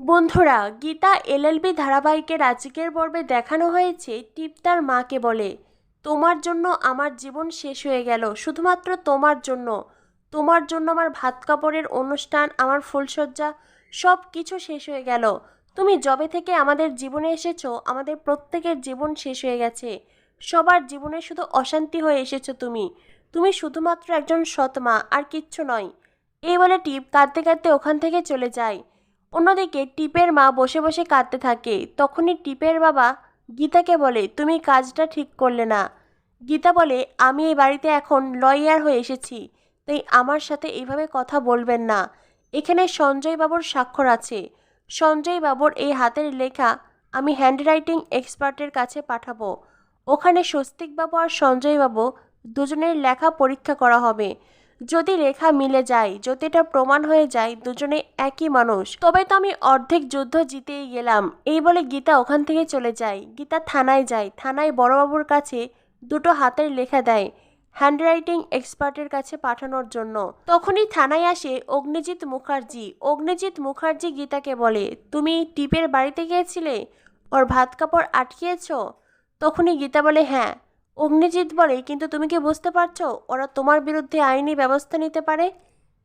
বন্ধুরা, গীতা এলএলবি ধারাবাহিকের আজকের পর্বে দেখানো হয়েছে টিপ তার মাকে বলে। তোমার জন্য আমার জীবন শেষ হয়ে গেল, শুধুমাত্র তোমার জন্য। তোমার জন্য আমার ভাত কাপড়ের অনুষ্ঠান, আমার ফুলসজ্জা সব কিছু শেষ হয়ে গেল। তুমি জবে থেকে আমাদের জীবনে এসেছ, আমাদের প্রত্যেকের জীবন শেষ হয়ে গেছে। সবার জীবনে শুধু অশান্তি হয়ে এসেছ তুমি। তুমি শুধুমাত্র একজন সৎ মা, আর কিচ্ছু নয়। এই বলে টিপ কাঁদতে কাঁদতে ওখান থেকে চলে যায়। অন্যদিকে টিপের মা বসে বসে কাঁদতে থাকে। তখনই টিপের বাবা গীতাকে বলে, তুমি কাজটা ঠিক করলে না। গীতা বলে, আমি এই বাড়িতে এখন লয়ার হয়ে এসেছি, তাই আমার সাথে এইভাবে কথা বলবেন না। এখানে সঞ্জয় বাবুর স্বাক্ষর আছে। সঞ্জয় বাবুর এই হাতের লেখা আমি হ্যান্ডরাইটিং এক্সপার্টের কাছে পাঠাবো। ওখানে স্বস্তিকবাবু আর সঞ্জয়বাবু দুজনের লেখা পরীক্ষা করা হবে। যদি রেখা মিলে যায়, যদি এটা প্রমাণ হয়ে যায়, দুজনে একই মানুষ। তবে তো আমি অর্ধেক যুদ্ধ জিতেই গেলাম। এই বলে গীতা ওখান থেকে চলে যায়। গীতা থানায় যায়। থানায় বড়বাবুর কাছে দুটো হাতের লেখা দেয়, হ্যান্ডরাইটিং এক্সপার্টের কাছে পাঠানোর জন্য। তখনই থানায় আসে অগ্নিজিৎ মুখার্জি। অগ্নিজিৎ মুখার্জি গীতাকে বলে, তুমি টিপের বাড়িতে গিয়েছিলে? ওর ভাত কাপড় আটকিয়েছ? তখনই গীতা বলে হ্যাঁ। অগ্নিজিৎ বলে, কিন্তু তুমি কি বুঝতে পারছ? ওরা তোমার বিরুদ্ধে আইনি ব্যবস্থা নিতে পারে?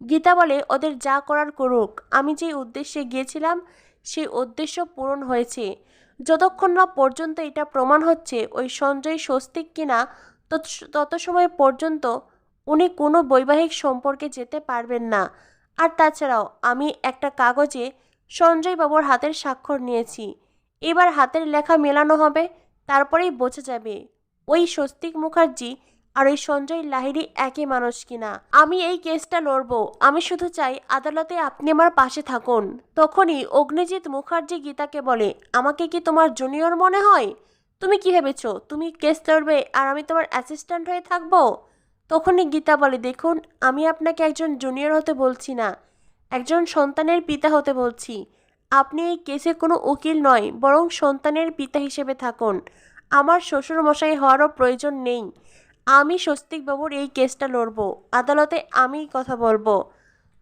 গীতা বলে, ওদের যা করার করুক। আমি যে উদ্দেশ্যে গিয়েছিলাম, সেই উদ্দেশ্য পূরণ হয়েছে। যতক্ষণ না পর্যন্ত এটা প্রমাণ হচ্ছে, ওই সঞ্জয় স্বস্তিক কিনা তত- সময় পর্যন্ত উনি কোনো বৈবাহিক সম্পর্কে যেতে পারবেন না। আর তাছাড়াও, আমি একটা কাগজে সঞ্জয় বাবুর হাতের স্বাক্ষর নিয়েছি। এবার হাতের লেখা মেলানো হবে, তারপরেই বোঝা যাবে। ওই স্বস্তিক মুখার্জি আর ওই সঞ্জয় লাহিড়ি একই মানুষ কিনা? আমি এই কেসটা লড়বো। আমি শুধু চাই আদালতে আপনি আমার পাশে থাকুন। তখনই অগ্নিজিৎ মুখার্জি গীতাকে বলে, আমাকে কি তোমার জুনিয়র মনে হয়? তুমি কি ভেবেছ? তুমি কেস লড়বে আর আমি তোমার অ্যাসিস্ট্যান্ট হয়ে থাকব? তখনই গীতা বলে, দেখুন, আমি আপনাকে একজন জুনিয়র হতে বলছি না। একজন সন্তানের পিতা হতে বলছি। আপনি এই কেসে কোনো উকিল নয়, বরং সন্তানের পিতা হিসেবে থাকুন। আমার শ্বশুর মশাই হওয়ারও প্রয়োজন নেই। আমি স্বস্তিকবাবুর এই কেসটা লড়ব, আদালতে আমিই কথা বলব।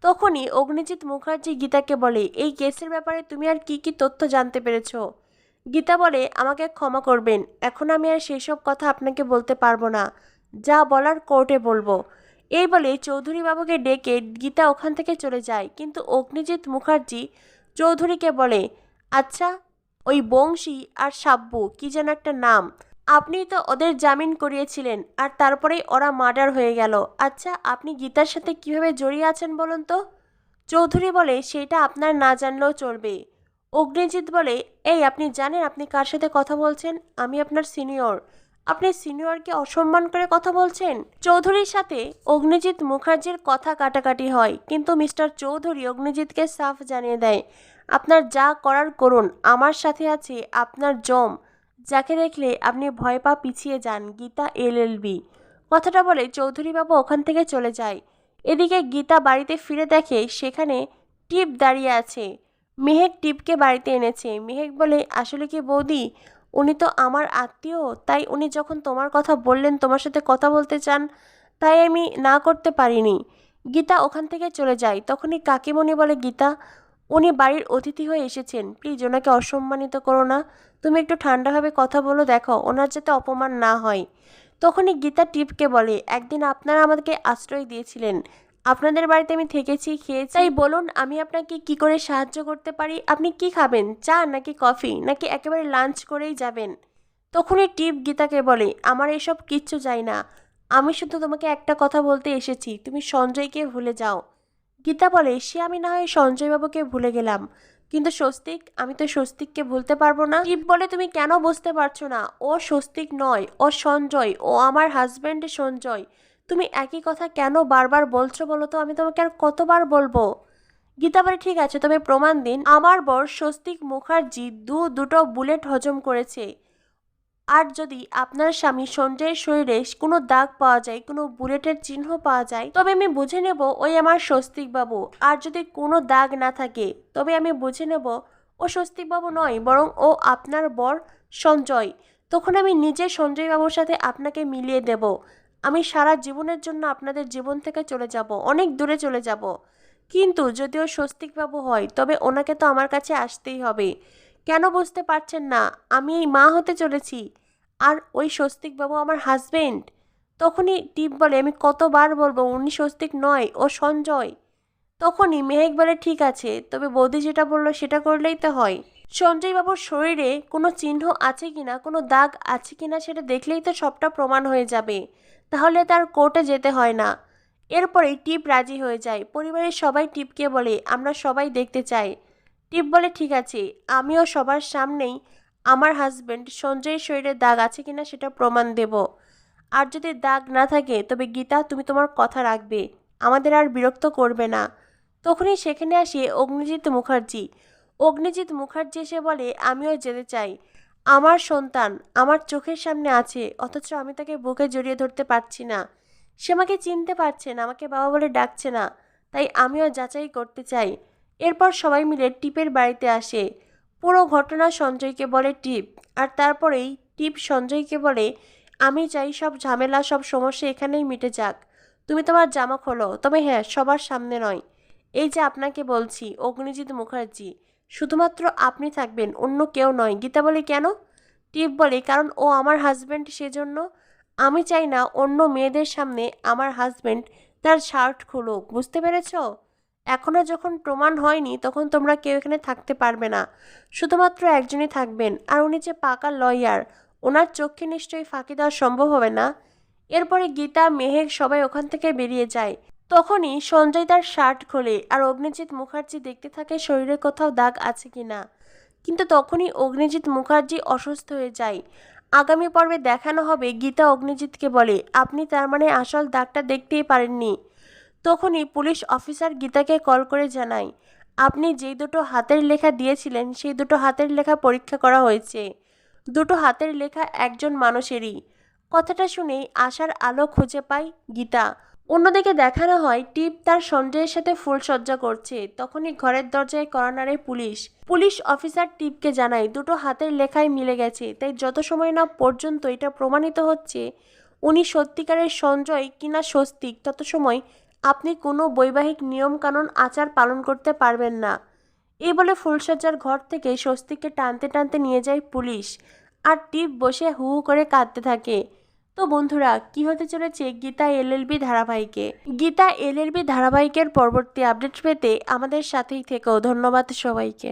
তখনই অগ্নিজিৎ মুখার্জি গীতাকে বলে, এই কেসের ব্যাপারে তুমি আর কি কি তথ্য জানতে পেরেছ? গীতা বলে, আমাকে ক্ষমা করবেন, এখন আমি আর সেই সব কথা আপনাকে বলতে পারব না। যা বলার কোর্টে বলব। এই বলে চৌধুরী বাবুকে ডেকে গীতা ওখান থেকে চলে যায়। কিন্তু অগ্নিজিৎ মুখার্জি চৌধুরীকে বলে আচ্ছা ওই বংশী আর সাব্বু, কি যেন একটা নাম। আপনি তো ওদের জামিন করিয়েছিলেন, আর তারপরেই ওরা মার্ডার হয়ে গেল। আচ্ছা আপনি গীতার সাথে কীভাবে জড়িয়ে আছেন বলুন তো? চৌধুরী বলে, সেটা আপনার না জানলেও চলবে। অগ্নিজিৎ বলে, এই, আপনি জানেন আপনি কার সাথে কথা বলছেন? আমি আপনার সিনিয়র। আপনি সিনিয়রকে অসম্মান করে কথা বলছেন? চৌধুরীর সাথে অগ্নিজিৎ মুখার্জির কথা কাটাকাটি হয়, কিন্তু মিস্টার চৌধুরী অগ্নিজিৎকে সাফ জানিয়ে দেয়, আপনার যা করার করুন, আমার সাথে আছে আপনার জম। যাকে দেখলে আপনি ভয় পা পিছিয়ে যান, গীতা এলএলবি কথাটা বলে চৌধুরীবাবু ওখান থেকে চলে যায়। এদিকে গীতা বাড়িতে ফিরে দেখে সেখানে টিপ দাঁড়িয়ে আছে। মেহেক টিপকে বাড়িতে এনেছে। মেহেক বলে, আসলে কি বৌদি উনি তো আমার আত্মীয়, তাই উনি যখন তোমার কথা বললেন, তোমার সাথে কথা বলতে চান, তাই আমি না করতে পারিনি। গীতা ওখান থেকে চলে যায়। তখনই কাকিমণি বলে, গীতা, উনি বাড়ির অতিথি হয়ে এসেছেন। প্লিজ ওনাকে অসম্মানিত করো না। তুমি একটু ঠান্ডাভাবে কথা বলো, দেখো, ওনার যাতে অপমান না হয়। তখনই গীতা টিপকে বলে, একদিন আপনারা আমাদেরকে আশ্রয় দিয়েছিলেন। আপনাদের বাড়িতে আমি থেকেছি, খেয়েছি। তাই বলুন, আমি আপনাকে কি করে সাহায্য করতে পারি? আপনি কি খাবেন? চা নাকি কফি? নাকি একেবারে লাঞ্চ করেই যাবেন? তখনই টিপ গীতাকে বলে, আমার এসব কিচ্ছু চাই না। আমি শুধু তোমাকে একটা কথা বলতে এসেছি, তুমি সঞ্জয়কে ভুলে যাও। গীতা বলে, সে আমি না হয় সঞ্জয়বাবুকে ভুলে গেলাম। কিন্তু স্বস্তিক, আমি তো স্বস্তিককে ভুলতে পারব না। টিপ বলে, তুমি কেন বুঝতে পারছ না? ও স্বস্তিক নয়, ও সঞ্জয়, ও আমার হাজব্যান্ড সঞ্জয়। তুমি একই কথা কেন বারবার বলছো বলো তো? আমি তোমাকে আর কতবার বলব? গীতা বলে, ঠিক আছে, তবে প্রমাণ দিন। আমার বর স্বস্তিক মুখার্জি দু দুটো বুলেট হজম করেছে। আর যদি আপনার স্বামী সঞ্জয়ের শরীরে কোনো দাগ পাওয়া যায়, কোনো বুলেটের চিহ্ন পাওয়া যায়, তবে আমি বুঝে নেব ওই আমার স্বস্তিক বাবু। আর যদি কোনো দাগ না থাকে, তবে আমি বুঝে নেব ও স্বস্তিক বাবু নয়, বরং ও আপনার বর সঞ্জয়। তখন আমি নিজে সঞ্জয় বাবুর সাথে আপনাকে মিলিয়ে দেব। আমি সারা জীবনের জন্য আপনাদের জীবন থেকে চলে যাব, অনেক দূরে চলে যাব। কিন্তু যদিও স্বস্তিকবাবু হয়, তবে ওনাকে তো আমার কাছে আসতেই হবে। কেন বুঝতে পারছেন না? আমি এই মা হতে চলেছি। আর ওই স্বস্তিকবাবু আমার হাজবেন্ড তখনই টিপ বলে, আমি কতবার বলব, উনি স্বস্তিক নয়, ও সঞ্জয়। তখনই মেহেক বলে, ঠিক আছে, তবে বৌদি যেটা বলল সেটা করলেই তো হয়। সঞ্জয়বাবুর শরীরে কোনো চিহ্ন আছে কিনা, কোনো দাগ আছে কিনা সেটা দেখলেই তো সবটা প্রমাণ হয়ে যাবে। তাহলে তার কোর্টে যেতে হয় না। এরপরে টিপ রাজি হয়ে যায়। পরিবারের সবাই টিপকে বলে, আমরা সবাই দেখতে চাই। টিপ বলে, ঠিক আছে, আমিও সবার সামনেই আমার হাজব্যান্ড সঞ্জয়ের শরীরে দাগ আছে কিনা সেটা প্রমাণ দেব। আর যদি দাগ না থাকে, তবে গীতা, তুমি তোমার কথা রাখবে। আমাদের আর বিরক্ত করবে না। তখনই সেখানে আসে অগ্নিজিৎ মুখার্জি। অগ্নিজিৎ মুখার্জি এসে বলে, আমিও যেতে চাই। আমার সন্তান আমার চোখের সামনে আছে, অথচ আমি তাকে বুকে জড়িয়ে ধরতে পারছি না। সে আমাকে চিনতে পারছে না, আমাকে বাবা বলে ডাকছে না। তাই আমিও যাচাই করতে চাই। এরপর সবাই মিলে টিপের বাড়িতে আসে। পুরো ঘটনা সঞ্জয়কে বলে টিপ, আর তারপরেই টিপ সঞ্জয়কে বলে, আমি চাই সব ঝামেলা, সব সমস্যা এখানেই মিটে যাক। তুমি তোমার জামা খোলো। তবে হ্যাঁ সবার সামনে নয়। এই যে আপনাকে বলছি, অগ্নিজিৎ মুখার্জি। শুধুমাত্র আপনি থাকবেন, অন্য কেউ নয়। গীতা বলে কেন? টিপ বলে, কারণ ও আমার হাজব্যান্ড সেজন্য। আমি চাই না অন্য মেয়েদের সামনে আমার হাজব্যান্ড তার শার্ট খুলুক। বুঝতে পেরেছ? এখনও যখন প্রমাণ হয়নি, তখন তোমরা কেউ এখানে থাকতে পারবে না। শুধুমাত্র একজনই থাকবেন, আর উনি যে পাকা লয়ার ওনার চোখে নিশ্চয়ই ফাঁকি দেওয়া সম্ভব হবে না? এরপরে গীতা, মেহেক সবাই ওখান থেকে বেরিয়ে যায়। তখনই সঞ্জয় তার শার্ট খোলে আর অগ্নিজিৎ মুখার্জি দেখতে থাকে শরীরে কোথাও দাগ আছে কি না কিন্তু তখনই অগ্নিজিৎ মুখার্জি অসুস্থ হয়ে যায়। আগামী পর্বে দেখানো হবে গীতা অগ্নিজিৎকে বলে। আপনি তার মানে আসল দাগটা দেখতেই পারেননি। তখনই পুলিশ অফিসার গীতাকে কল করে জানায়, আপনি যে দুটো হাতের লেখা দিয়েছিলেন, সেই দুটো হাতের লেখা পরীক্ষা করা হয়েছে। দুটো হাতের লেখা একজন মানুষেরই। কথাটা শুনেই আশার আলো খুঁজে পায় গীতা। অন্যদিকে দেখানো হয়, টিপ তার সঞ্জয়ের সাথে ফুলসজ্জা করছে। তখনই ঘরের দরজায় কর্নারে পুলিশ। পুলিশ অফিসার টিপকে জানায়, দুটো হাতের লেখায় মিলে গেছে, তাই যত সময় না পর্যন্ত এটা প্রমাণিত হচ্ছে, উনি সত্যিকারের সঞ্জয় কিনা স্বস্তিক, তত সময় আপনি কোনো বৈবাহিক নিয়মকানুন আচার পালন করতে পারবেন না। এই বলে ফুলসজ্জার ঘর থেকে স্বস্তিককে টানতে টানতে নিয়ে যায় পুলিশ। আর টিপ বসে হু হু করে কাঁদতে থাকে। তো বন্ধুরা, কি হতে চলেছে গীতা এলএলবি ধারাবাহিকে? গীতা এলএলবি ধারাবাহিকের পরবর্তী আপডেট পেতে আমাদের সাথেই থেকেও ধন্যবাদ সবাইকে।